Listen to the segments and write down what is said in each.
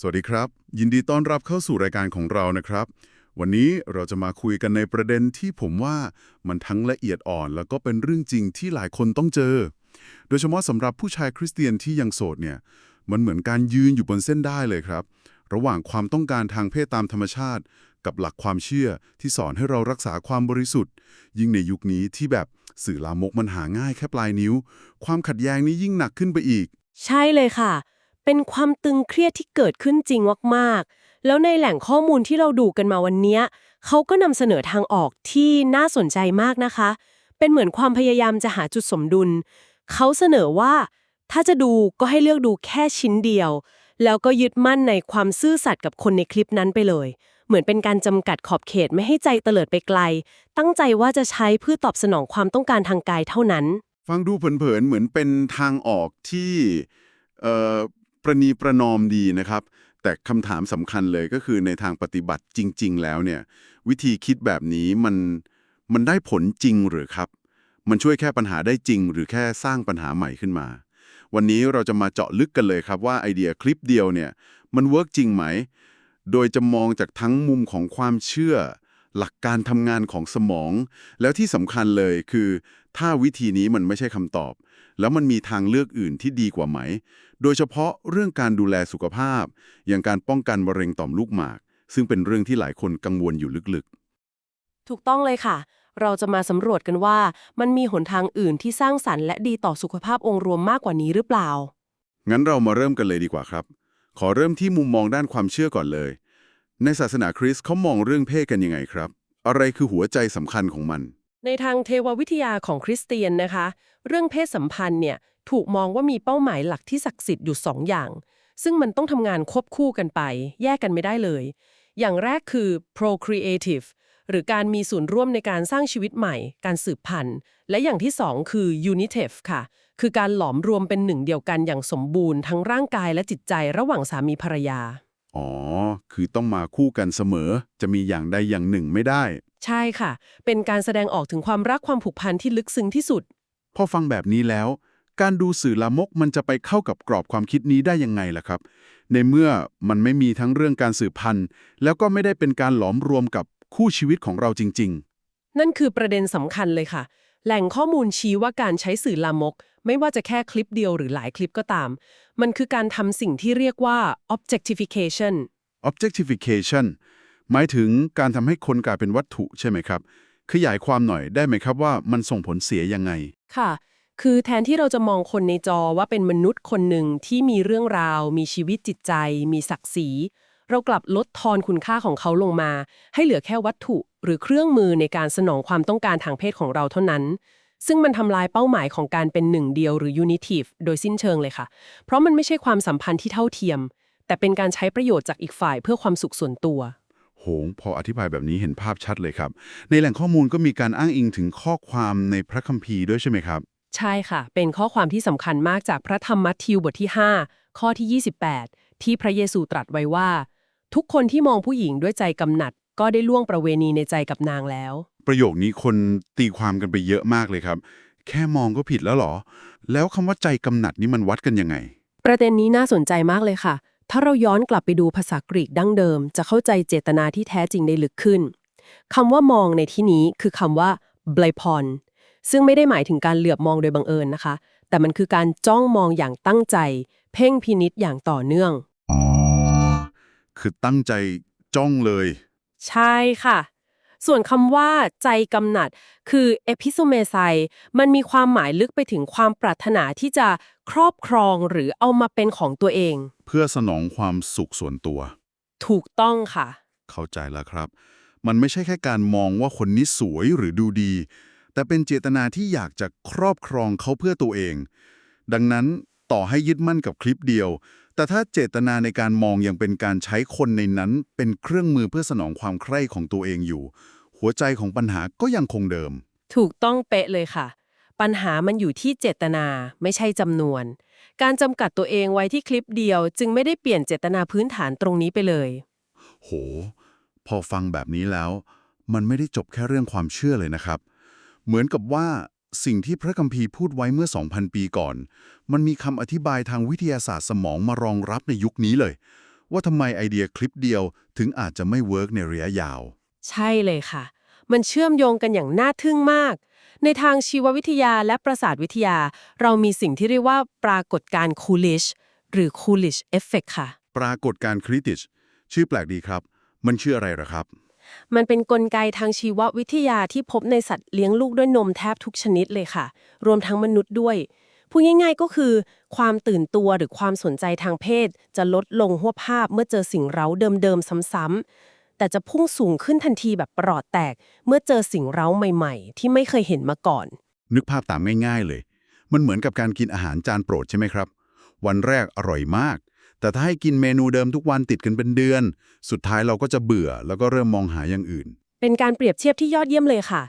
สวัสดีครับ ยินดีต้อนรับเข้าสู่รายการของเรานะครับ วันนี้เราจะมาคุยกันในประเด็นที่ผมว่ามันทั้งละเอียดอ่อน แล้วก็เป็นเรื่องจริงที่หลายคนต้องเจอ โดยเฉพาะสำหรับผู้ชายคริสเตียนที่ยังโสดเนี่ยมันเหมือนการยืนอยู่บนเส้นได้เลยครับ ระหว่างความต้องการทางเพศตามธรรมชาติ กับหลักความเชื่อที่สอนให้เรารักษาความบริสุทธิ์ ยิ่งในยุคนี้ที่แบบสื่อลามกมันหาง่ายแค่ปลายนิ้ว ความขัดแย้งนี้ยิ่งหนักขึ้นไปอีก ใช่เลยค่ะ เป็นความตึงเครียดที่เกิดขึ้นจริงมากๆ แล้วในแหล่งข้อมูลที่เราดูกันมาวันนี้ เขาก็นำเสนอทางออกที่น่าสนใจมากนะคะ เป็นเหมือนความพยายามจะหาจุดสมดุล เขาเสนอว่า ถ้าจะดูก็ให้เลือกดูแค่ชิ้นเดียว แล้วก็ยึดมั่นในความซื่อสัตย์กับคนในคลิปนั้นไปเลย เหมือนเป็นการจำกัดขอบเขตไม่ให้ใจเตลิดไปไกล ตั้งใจว่าจะใช้เพื่อตอบสนองความต้องการทางกายเท่านั้น ฟังดูเผินๆเหมือนเป็นทางออกที่เอ่อ ประนีประนอมดีนะครับ แต่คำถามสำคัญเลยก็คือในทางปฏิบัติจริง ๆ แล้วเนี่ย วิธีคิดแบบนี้มันมันได้ผลจริงหรือครับ มันช่วยแค่ปัญหาได้จริง หรือแค่สร้างปัญหาใหม่ขึ้นมา วันนี้เราจะมาเจาะลึกกันเลยครับว่าไอเดียคลิปเดียวเนี่ย มันเวิร์กจริงไหม โดยจะมองจากทั้งมุมของความเชื่อ หลักการทำงานของสมอง แล้วที่สำคัญเลยคือ ถ้าวิธีนี้มันไม่ใช่คำตอบ แล้วมันมีทางเลือกอื่นที่ดีกว่าไหม โดยเฉพาะเรื่องการดูแลสุขภาพ อย่างการป้องกันมะเร็งต่อมลูกหมาก ซึ่งเป็นเรื่องที่หลายคนกังวลอยู่ลึกถูกต้องเลยค่ะ เราจะมาสำรวจกันว่ามันมีหนทางอื่นที่สร้างสรรค์และดีต่อสุขภาพองค์รวมมากกว่านี้หรือเปล่าๆงั้นเรามาเริ่มกันเลยดีกว่าครับ ขอเริ่มที่มุมมองด้านความเชื่อก่อนเลย ในศาสนาคริสต์เขามองเรื่องเพศกันยังไงครับ อะไรคือหัวใจสำคัญของมันในทางเทววิทยาของคริสเตียนนะคะ เรื่องเพศสัมพันธ์เนี่ย ถูกมองว่ามีเป้าหมายหลักที่ศักดิ์สิทธิ์อยู่สองอย่าง ซึ่งมันต้องทำงานควบคู่กันไป แยกกันไม่ได้เลย อย่างแรกคือ procreative หรือการมีส่วนร่วมในการสร้างชีวิตใหม่ การสืบพันธุ์ และอย่างที่สองคือ unitive ค่ะ คือการหลอมรวมเป็นหนึ่งเดียวกันอย่างสมบูรณ์ทั้งร่างกายและจิตใจระหว่างสามีภรรยา อ๋อ คือต้องมาคู่กันเสมอ จะมีอย่างใดอย่างหนึ่งไม่ได้ ใช่ค่ะ เป็นการแสดงออกถึงความรักความผูกพันที่ลึกซึ้งที่สุด พอฟังแบบนี้แล้ว การดูสื่อลามกมันจะไปเข้ากับกรอบความคิดนี้ได้ยังไงล่ะครับ ในเมื่อมันไม่มีทั้งเรื่องการสืบพันธุ์ แล้วก็ไม่ได้เป็นการหลอมรวมกับคู่ชีวิตของเราจริงนั่นคือประเด็นสำคัญเลยค่ะ แหล่งข้อมูลชี้ว่าการใช้สื่อลามก ไม่ว่าจะแค่คลิปเดียวหรือหลายคลิปก็ตาม มันคือการทำสิ่งที่เรียกว่า objectification ๆ objectification หมายถึงการทำให้คนกลายเป็นวัตถุใช่ไหมครับ ขยายความหน่อยได้ไหมครับว่ามันส่งผลเสียยังไง ค่ะ คือแทนที่เราจะมองคนในจอว่าเป็นมนุษย์คนหนึ่งที่มีเรื่องราว มีชีวิตจิตใจ มีศักดิ์ศรี เรากลับลดทอนคุณค่าของเขาลงมา ให้เหลือแค่วัตถุหรือเครื่องมือในการสนองความต้องการทางเพศของเราเท่านั้น ซึ่งมันทำลายเป้าหมายของการเป็นหนึ่งเดียวหรือ unitive โดยสิ้นเชิงเลยค่ะ เพราะมันไม่ใช่ความสัมพันธ์ที่เท่าเทียม แต่เป็นการใช้ประโยชน์จากอีกฝ่ายเพื่อความสุขส่วนตัวโหงพออธิบายแบบนี้เห็นภาพชัดเลยครับ ในแหล่งข้อมูลก็มีการอ้างอิงถึงข้อความในพระคัมภีร์ด้วยใช่ไหมครับ ใช่ค่ะ เป็นข้อความที่สำคัญมากจากพระธรรมมัทธิวบทที่ 5 ข้อที่ 28 ที่พระเยซูตรัสไว้ว่า ทุกคนที่มองผู้หญิงด้วยใจกำหนัด ก็ได้ล่วงประเวณีในใจกับนางแล้ว ประโยคนี้คนตีความกันไปเยอะมากเลยครับ แค่มองก็ผิดแล้วเหรอ แล้วคำว่าใจกำหนัดนี่มันวัดกันยังไง ประเด็นนี้น่าสนใจมากเลยค่ะ ถ้าเราย้อนกลับไปดูภาษากรีกดั้งเดิม จะเข้าใจเจตนาที่แท้จริงได้ลึกขึ้นคำว่ามองในที่นี้คือคำว่า b l a p o n ซึ่งไม่ได้หมายถึงการเหลือบมองโดยบังเอิญนะคะ แต่มันคือการจ้องมองอย่างตั้งใจ เพ่งพินิษอย่างต่อเนื่อง อ๋อ คือตั้งใจจ้องเลย ใช่ค่ะ ส่วนคำว่าใจกำหนัด คือ e p i s o m e s i มันมีความหมายลึกไปถึงความปรารถนาที่จะครอบครองหรือเอามาเป็นของตัวเอง เพื่อสนองความสุขส่วนตัว ถูกต้องค่ะ เข้าใจแล้วครับ มันไม่ใช่แค่การมองว่าคนนี้สวยหรือดูดี แต่เป็นเจตนาที่อยากจะครอบครองเขาเพื่อตัวเอง ดังนั้นต่อให้ยึดมั่นกับคลิปเดียว แต่ถ้าเจตนาในการมองยังเป็นการใช้คนในนั้น เป็นเครื่องมือเพื่อสนองความใคร่ของตัวเองอยู่ หัวใจของปัญหาก็ยังคงเดิม ถูกต้องเป๊ะเลยค่ะ ปัญหามันอยู่ที่เจตนาไม่ใช่จำนวน การจำกัดตัวเองไว้ที่คลิปเดียว จึงไม่ได้เปลี่ยนเจตนาพื้นฐานตรงนี้ไปเลย โห พอฟังแบบนี้แล้ว มันไม่ได้จบแค่เรื่องความเชื่อเลยนะครับ เหมือนกับว่าสิ่งที่พระคัมภีร์พูดไว้เมื่อ 2,000 ปีก่อน มันมีคำอธิบายทางวิทยาศาสตร์สมองมารองรับในยุคนี้เลย ว่าทำไมไอเดียคลิปเดียวถึงอาจจะไม่เวิร์กในระยะยาว ใช่เลยค่ะ มันเชื่อมโยงกันอย่างน่าทึ่งมาก ในทางชีววิทยาและประสาทวิทยา เรามีสิ่งที่เรียกว่าปรากฏการณ์คูลิชหรือ Coolidge Effect ค่ะ ปรากฏการณ์คริติชชื่อแปลกดีครับ มันชื่ออะไรเหรอครับ มันเป็นนกลไกทางชีววิทยาที่พบในสัตว์เลี้ยงลูกด้วยนมแทบทุกชนิดเลยค่ะ รวมทั้งมนุษย์ด้วยพูดง่ายๆก็คือ ความตื่นตัวหรือความสนใจทางเพศ จะลดลงหัวภาพเมื่อเจอสิ่งเร้าเดิมๆซ้ำๆแต่จะพุ่งสูงขึ้นทันทีแบบปลอดแตก เมื่อเจอสิ่งเร้าใหม่ๆ ที่ไม่เคยเห็นมาก่อน นึกภาพตามง่ายๆเลย มันเหมือนกับการกินอาหารจานโปรดใช่ไหมครับ วันแรกอร่อยมาก แต่ถ้าให้กินเมนูเดิมทุกวันติดกันเป็นเดือน สุดท้ายเราก็จะเบื่อ แล้วก็เริ่มมองหาอย่างอื่น เป็นการเปรียบเทียบที่ยอดเยี่ยมเลยค่ะ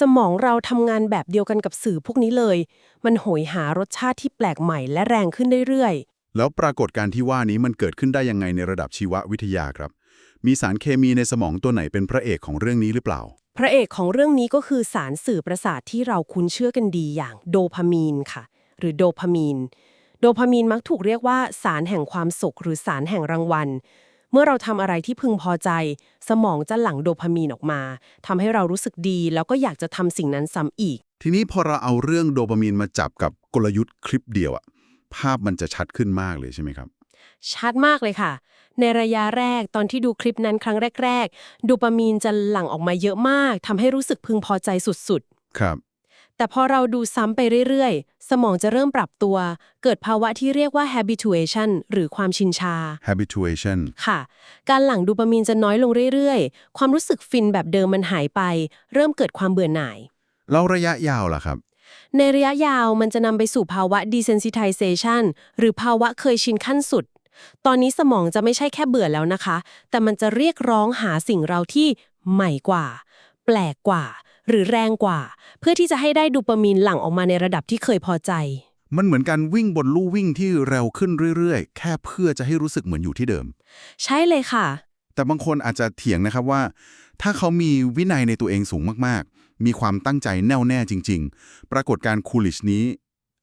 สมองเราทำงานแบบเดียวกันกับสื่อพวกนี้เลย มันโหยหารสชาติที่แปลกใหม่และแรงขึ้นเรื่อยๆ แล้วปรากฏการณ์ที่ว่านี้มันเกิดขึ้นได้ยังไงในระดับชีววิทยาครับ มีสารเคมีในสมองตัวไหนเป็นพระเอกของเรื่องนี้หรือเปล่า พระเอกของเรื่องนี้ก็คือสารสื่อประสาทที่เราคุ้นเชื่อกันดีอย่างโดพามีนค่ะ หรือโดพามีน โดพามีนมักถูกเรียกว่าสารแห่งความสุขหรือสารแห่งรางวัล เมื่อเราทำอะไรที่พึงพอใจ สมองจะหลั่งโดพามีนออกมาทำให้เรารู้สึกดี แล้วก็อยากจะทำสิ่งนั้นซ้ำอีก ทีนี้พอเราเอาเรื่องโดปามีนมาจับกับกลยุทธ์คลิปเดียวอะภาพมันจะชัดขึ้นมากเลยใช่ไหมครับ ชัดมากเลยค่ะ ในระยะแรกตอนที่ดูคลิปนั้นครั้งแรก ๆ โดปามีนจะหลั่งออกมาเยอะมากทำให้รู้สึกพึงพอใจสุดครับๆ แต่พอเราดูซ้ำไปเรื่อยๆ สมองจะเริ่มปรับตัว เกิดภาวะที่เรียกว่า habituation หรือความชินชา habituation ค่ะ การหลั่งโดูปามีนจะน้อยลงเรื่อยๆ ความรู้สึกฟินแบบเดิมมันหายไป เริ่มเกิดความเบื่อหน่าย แล้วระยะยาวล่ะครับ ในระยะยาวมันจะนำไปสู่ภาวะ desensitization หรือภาวะเคยชินขั้นสุดตอนนี้สมองจะไม่ใช่แค่เบื่อแล้วนะคะ แต่มันจะเรียกร้องหาสิ่งเราที่ใหม่กว่า แปลกกว่า หรือแรงกว่า เพื่อที่จะให้ได้โดูปามีนหลั่งออกมาในระดับที่เคยพอใจ มันเหมือนการวิ่งบนลู่วิ่งที่เร็วขึ้นเรื่อยๆ แค่เพื่อจะให้รู้สึกเหมือนอยู่ที่เดิม ใช่เลยค่ะ แต่บางคนอาจจะเถียงนะครับว่า ถ้าเขามีวินัยในตัวเองสูงมากๆ มีความตั้งใจแน่วแน่จริง ๆ ปรากฏการคูลิชนี้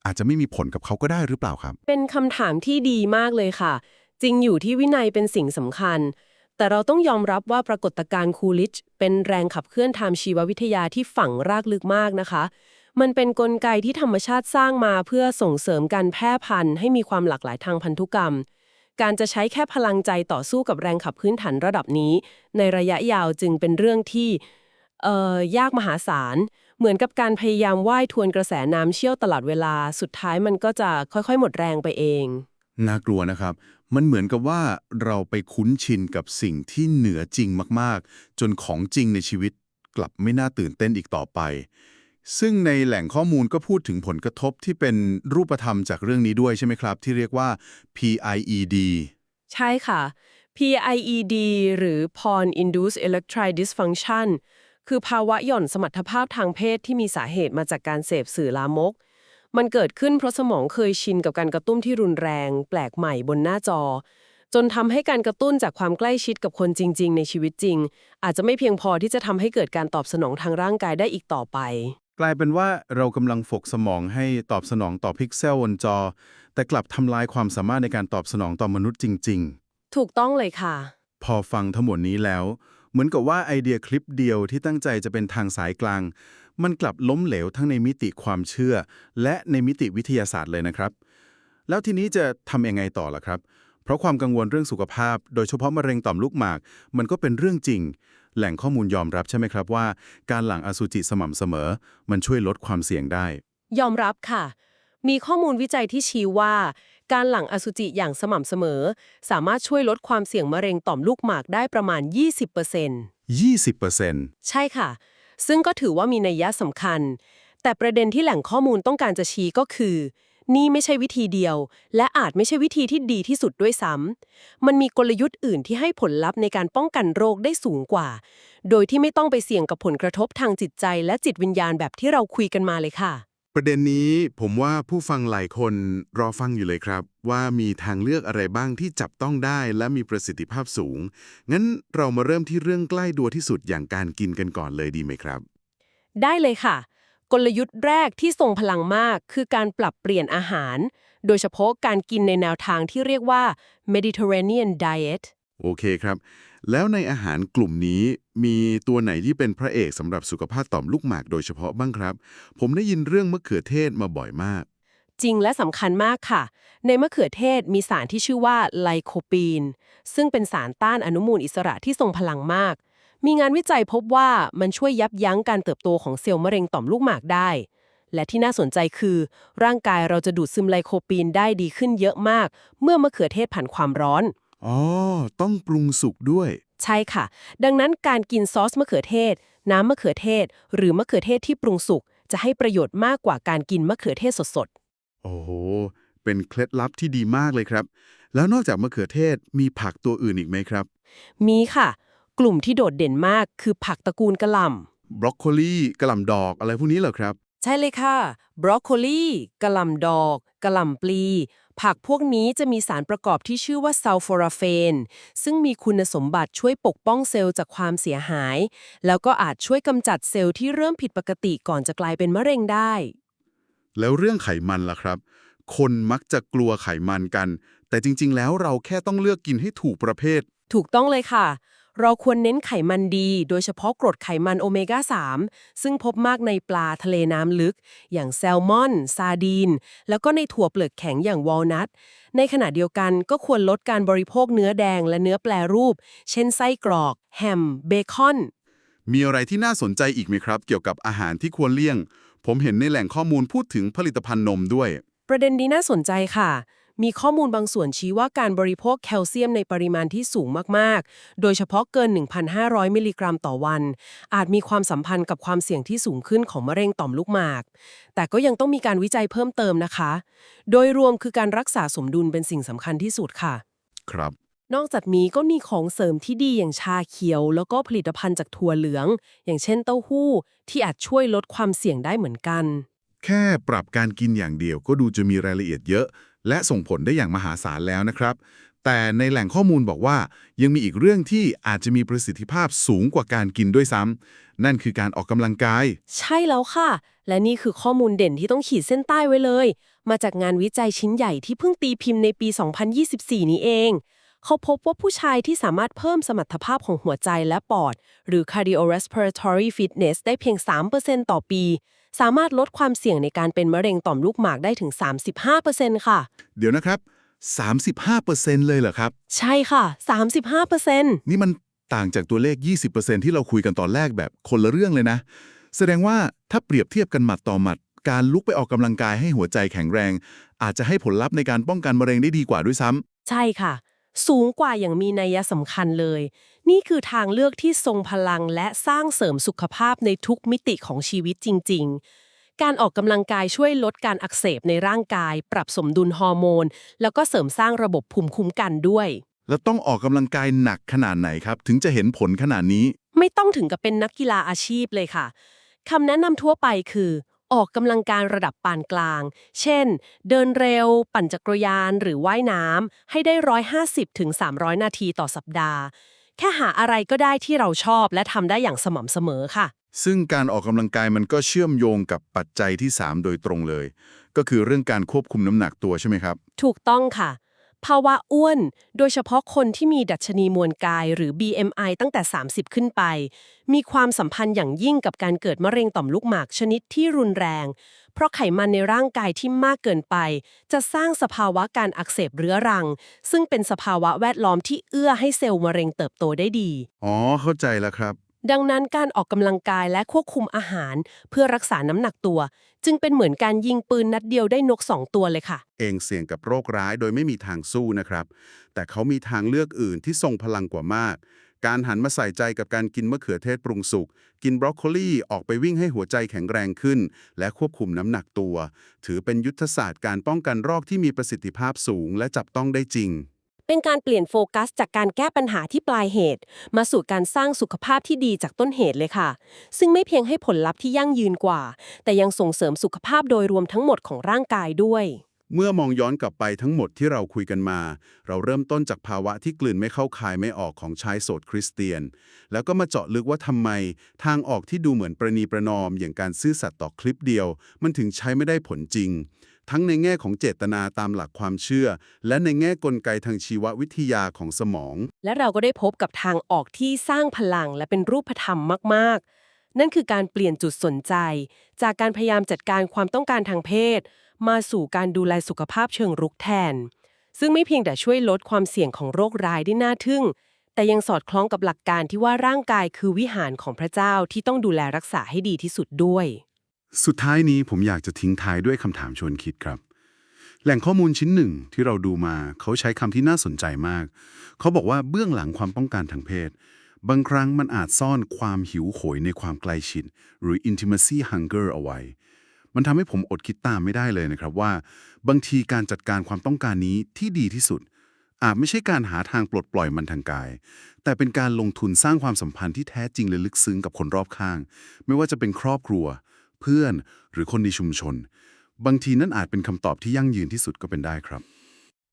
อาจจะไม่มีผลกับเขาก็ได้หรือเปล่าครับ เป็นคำถามที่ดีมากเลยค่ะ จริงอยู่ที่วินัยเป็นสิ่งสำคัญ แต่เราต้องยอมรับว่าปรากฏการณ์คูลิชเป็นแรงขับเคลื่อนทางชีววิทยาที่ฝังรากลึกมากนะคะ มันเป็นนกลไกที่ธรรมชาติสร้างมาเพื่อส่งเสริมการแพร่พันธุ์ให้มีความหลากหลายทางพันธุกรรม การจะใช้แค่พลังใจต่อสู้กับแรงขับพื้นฐานระดับนี้ ในระยะยาวจึงเป็นเรื่องที่เอ่อยากมหาศาล เหมือนกับการพยายามว่ายทวนกระแสน้ำเชี่ยวตลอดเวลา สุดท้ายมันก็จะค่อยๆ หมดแรงไปเอง น่ากลัวนะครับ มันเหมือนกับว่าเราไปคุ้นชินกับสิ่งที่เหนือจริงมากๆ จนของจริงในชีวิตกลับไม่น่าตื่นเต้นอีกต่อไป ซึ่งในแหล่งข้อมูลก็พูดถึงผลกระทบที่เป็นรูปธรรมจากเรื่องนี้ด้วยใช่ไหมครับ ที่เรียกว่า PIED ใช่ค่ะ PIED หรือ Porn Induced Erectile Dysfunction คือภาวะหย่อนสมรรถภาพทางเพศที่มีสาเหตุมาจากการเสพสื่อลามก มันเกิดขึ้นเพราะสมองเคยชินกับการกระตุ้นที่รุนแรง แปลกใหม่บนหน้าจอ จนทำให้การกระตุ้นจากความใกล้ชิดกับคนจริง ๆ ในชีวิตจริง อาจจะไม่เพียงพอที่จะทำให้เกิดการตอบสนองทางร่างกายได้อีกต่อไป กลายเป็นว่าเรากำลังฝกสมองให้ตอบสนองต่อพิกเซลบนจอ แต่กลับทำลายความสามารถในการตอบสนองต่อมนุษย์จริง ๆ ถูกต้องเลยค่ะ พอฟังทั้งหมดนี้แล้ว เหมือนกับว่าไอเดียคลิปเดียวที่ตั้งใจจะเป็นทางสายกลาง มันกลับล้มเหลวทั้งในมิติความเชื่อ และในมิติวิทยาศาสตร์เลยนะครับ แล้วทีนี้จะทำยังไงต่อล่ะครับ เพราะความกังวลเรื่องสุขภาพ โดยเฉพาะมะเร็งต่อมลูกหมาก มันก็เป็นเรื่องจริง แหล่งข้อมูลยอมรับใช่ไหมครับว่า การหลั่งอสุจิสม่ำเสมอ มันช่วยลดความเสี่ยงได้ ยอมรับค่ะ มีข้อมูลวิจัยที่ชี้ว่า การหลั่งอสุจิอย่างสม่ำเสมอ สามารถช่วยลดความเสี่ยงมะเร็งต่อมลูกหมากได้ประมาณ 20% 20%ใช่ค่ะ ซึ่งก็ถือว่ามีนัยยะสำคัญ แต่ประเด็นที่แหล่งข้อมูลต้องการจะชี้ก็คือ นี่ไม่ใช่วิธีเดียว และอาจไม่ใช่วิธีที่ดีที่สุดด้วยซ้ำมันมีกลยุทธ์อื่นที่ให้ผลลัพธ์ในการป้องกันโรคได้สูงกว่า โดยที่ไม่ต้องไปเสี่ยงกับผลกระทบทางจิตใจและจิตวิญญาณแบบที่เราคุยกันมาเลยค่ะ ประเด็นนี้ผมว่าผู้ฟังหลายคนรอฟังอยู่เลยครับ ว่ามีทางเลือกอะไรบ้างที่จับต้องได้และมีประสิทธิภาพสูง งั้นเรามาเริ่มที่เรื่องใกล้ตัวที่สุดอย่างการกินกันก่อนเลยดีไหมครับ ได้เลยค่ะ กลยุทธ์แรกที่ทรงพลังมากคือการปรับเปลี่ยนอาหาร โดยเฉพาะการกินในแนวทางที่เรียกว่า Mediterranean diet โอเคครับ แล้วในอาหารกลุ่มนี้มีตัวไหนที่เป็นพระเอกสำหรับสุขภาพต่อมลูกหมากโดยเฉพาะบ้างครับ ผมได้ยินเรื่องมะเขือเทศมาบ่อยมาก จริงและสำคัญมากค่ะ ในมะเขือเทศมีสารที่ชื่อว่าไลโคปีน ซึ่งเป็นสารต้านอนุมูลอิสระที่ทรงพลังมาก มีงานวิจัยพบว่ามันช่วยยับยั้งการเติบโตของเซลล์มะเร็งต่อมลูกหมากได้ และที่น่าสนใจคือ ร่างกายเราจะดูดซึมไลโคปีนได้ดีขึ้นเยอะมาก เมื่อมะเขือเทศผ่านความร้อน อ๋อ ต้องปรุงสุกด้วย ใช่ค่ะ ดังนั้นการกินซอสมะเขือเทศ น้ำมะเขือเทศ หรือมะเขือเทศที่ปรุงสุกจะให้ประโยชน์มากกว่าการกินมะเขือเทศสดๆ โอ้โห เป็นเคล็ดลับที่ดีมากเลยครับ แล้วนอกจากมะเขือเทศมีผักตัวอื่นอีกไหมครับ มีค่ะ กลุ่มที่โดดเด่นมากคือผักตระกูลกะหล่บรอกโคลีกระหล่ำดอกอะไรพวกนี้เหรอครับำใช่เลยค่ะ บรอกโคลีกะหล่ำดอกกะหล่ำปลี ผักพวกนี้จะมีสารประกอบที่ชื่อว่าซัลโฟราเฟน ซึ่งมีคุณสมบัติช่วยปกป้องเซลล์จากความเสียหาย แล้วก็อาจช่วยกำจัดเซลล์ที่เริ่มผิดปกติก่อนจะกลายเป็นมะเร็งได้ แล้วเรื่องไขมันล่ะครับ คนมักจะกลัวไขมันกัน แต่จริง ๆ แล้วเราแค่ต้องเลือกกินให้ถูกประเภท ถูกต้องเลยค่ะ เราควรเน้นไขมันดี โดยเฉพาะกรดไขมันโอเมก้า 3 ซึ่งพบมากในปลาทะเลน้ำลึก อย่างแซลมอน ซาดีน แล้วก็ในถั่วเปลือกแข็งอย่างวอลนัท ในขณะเดียวกันก็ควรลดการบริโภคเนื้อแดงและเนื้อแปรรูป เช่นไส้กรอก แฮม เบคอน มีอะไรที่น่าสนใจอีกไหมครับ เกี่ยวกับอาหารที่ควรเลี่ยง ผมเห็นในแหล่งข้อมูลพูดถึงผลิตภัณฑ์นมด้วย ประเด็นนี้น่าสนใจค่ะ มีข้อมูลบางส่วนชี้ว่าการบริโภคแคลเซียมในปริมาณที่สูงมากๆ โดยเฉพาะเกิน 1,500 มิลลิกรัมต่อวัน อาจมีความสัมพันธ์กับความเสี่ยงที่สูงขึ้นของมะเร็งต่อมลูกหมาก แต่ก็ยังต้องมีการวิจัยเพิ่มเติมนะคะ โดยรวมคือการรักษาสมดุลเป็นสิ่งสำคัญที่สุดค่ะ ครับนอกจากนี้ก็มีของเสริมที่ดีอย่างชาเขียว แล้วก็ผลิตภัณฑ์จากถั่วเหลือง อย่างเช่นเต้าหู้ ที่อาจช่วยลดความเสี่ยงได้เหมือนกัน แค่ปรับการกินอย่างเดียวก็ดูจะมีรายละเอียดเยอะ และส่งผลได้อย่างมหาศาลแล้วนะครับ แต่ในแหล่งข้อมูลบอกว่า ยังมีอีกเรื่องที่อาจจะมีประสิทธิภาพสูงกว่าการกินด้วยซ้ำนั่นคือการออกกำลังกาย ใช่แล้วค่ะ และนี่คือข้อมูลเด่นที่ต้องขีดเส้นใต้ไว้เลย มาจากงานวิจัยชิ้นใหญ่ที่เพิ่งตีพิมพ์ในปี 2024 นี้เองเขาพบว่าผู้ชายที่สามารถเพิ่มสมรรถภาพของหัวใจและปอด หรือ cardiorespiratory fitness ได้เพียง 3%ต่อปี สามารถลดความเสี่ยงในการเป็นมะเร็งต่อมลูกหมากได้ถึง 35%ค่ะ เดี๋ยวนะครับ 35%เลยเหรอครับ ใช่ค่ะ 35%นี่มันต่างจากตัวเลข 20%ที่เราคุยกันตอนแรกแบบคนละเรื่องเลยนะ แสดงว่าถ้าเปรียบเทียบกันหมัดต่อหมัด การลุกไปออกกำลังกายให้หัวใจแข็งแรง อาจจะให้ผลลัพธ์ในการป้องกันมะเร็งได้ดีกว่าด้วยซ้ำใช่ค่ะ สูงกว่าอย่างมีนัยสำคัญเลย นี่คือทางเลือกที่ทรงพลังและสร้างเสริมสุขภาพในทุกมิติของชีวิตจริง ๆ การออกกำลังกายช่วยลดการอักเสบในร่างกาย ปรับสมดุลฮอร์โมน แล้วก็เสริมสร้างระบบภูมิคุ้มกันด้วย แล้วต้องออกกำลังกายหนักขนาดไหนครับ ถึงจะเห็นผลขนาดนี้ ไม่ต้องถึงกับเป็นนักกีฬาอาชีพเลยค่ะคำแนะนำทั่วไปคือ ออกกำลังกายระดับปานกลาง เช่น เดินเร็ว ปั่นจักรยานหรือว่ายน้ำให้ได้ 150ถึง300 นาทีต่อสัปดาห์ แค่หาอะไรก็ได้ที่เราชอบและทำได้อย่างสม่ำเสมอค่ะ ซึ่งการออกกำลังกายมันก็เชื่อมโยงกับปัจจัยที่ 3 โดยตรงเลย ก็คือเรื่องการควบคุมน้ำหนักตัวใช่ไหมครับ ถูกต้องค่ะ ภาวะอ้วน โดยเฉพาะคนที่มีดัชนีมวลกายหรือ BMI ตั้งแต่ 30 ขึ้นไป มีความสัมพันธ์อย่างยิ่งกับการเกิดมะเร็งต่อมลูกหมากชนิดที่รุนแรง เพราะไขมันในร่างกายที่มากเกินไป จะสร้างสภาวะการอักเสบเรื้อรัง ซึ่งเป็นสภาวะแวดล้อมที่เอื้อให้เซลล์มะเร็งเติบโตได้ดี อ๋อ เข้าใจแล้วครับ ดังนั้นการออกกำลังกายและควบคุมอาหาร เพื่อรักษาน้ำหนักตัว จึงเป็นเหมือนการยิงปืนนัดเดียวได้นกสองตัวเลยค่ะ เองเสี่ยงกับโรคร้ายโดยไม่มีทางสู้นะครับ แต่เขามีทางเลือกอื่นที่ทรงพลังกว่ามาก การหันมาใส่ใจกับการกินมะเขือเทศปรุงสุก กินบรอกโคลีออกไปวิ่งให้หัวใจแข็งแรงขึ้น และควบคุมน้ำหนักตัว ถือเป็นยุทธศาสตร์การป้องกันโรคที่มีประสิทธิภาพสูง และจับต้องได้จริง เป็นการเปลี่ยนโฟกัส จากการแก้ปัญหาที่ปลายเหตุ มาสู่การสร้างสุขภาพที่ดีจากต้นเหตุเลยค่ะ ซึ่งไม่เพียงให้ผลลัพธ์ที่ยั่งยืนกว่า แต่ยังส่งเสริมสุขภาพโดยรวมทั้งหมดของร่างกายด้วย เมื่อมองย้อนกลับไปทั้งหมดที่เราคุยกันมา เราเริ่มต้นจากภาวะที่กลืนไม่เข้าคายไม่ออกของชายโสดคริสเตียน แล้วก็มาเจาะลึกว่าทำไม ทางออกที่ดูเหมือนประนีประนอม อย่างการซื่อสัตย์ต่อคลิปเดียว มันถึงใช้ไม่ได้ผลจริง ทั้งในแง่ของเจตนาตามหลักความเชื่อ และในแง่กลไกทางชีววิทยาของสมอง และเราก็ได้พบกับทางออกที่สร้างพลังและเป็นรูปธรรมมาก ๆ นั่นคือการเปลี่ยนจุดสนใจ จากการพยายามจัดการความต้องการทางเพศ มาสู่การดูแลสุขภาพเชิงรุกแทน ซึ่งไม่เพียงแต่ช่วยลดความเสี่ยงของโรคร้ายได้น่าทึ่ง แต่ยังสอดคล้องกับหลักการที่ว่าร่างกายคือวิหารของพระเจ้าที่ต้องดูแลรักษาให้ดีที่สุดด้วย สุดท้ายนี้ผมอยากจะทิ้งท้ายด้วยคำถามชวนคิดครับ แหล่งข้อมูลชิ้นหนึ่งที่เราดูมาเขาใช้คำที่น่าสนใจมาก เขาบอกว่าเบื้องหลังความต้องการทางเพศ บางครั้งมันอาจซ่อนความหิวโหยในความใกล้ชิดหรือ intimacy hunger เอาไว้ มันทำให้ผมอดคิดตามไม่ได้เลยนะครับว่า บางทีการจัดการความต้องการนี้ที่ดีที่สุด อาจไม่ใช่การหาทางปลดปล่อยมันทางกาย แต่เป็นการลงทุนสร้างความสัมพันธ์ที่แท้จริงและลึกซึ้งกับคนรอบข้าง ไม่ว่าจะเป็นครอบครัว เพื่อน หรือคนในชุมชน บางทีนั่นอาจเป็นคำตอบที่ยั่งยืนที่สุดก็เป็นได้ครับ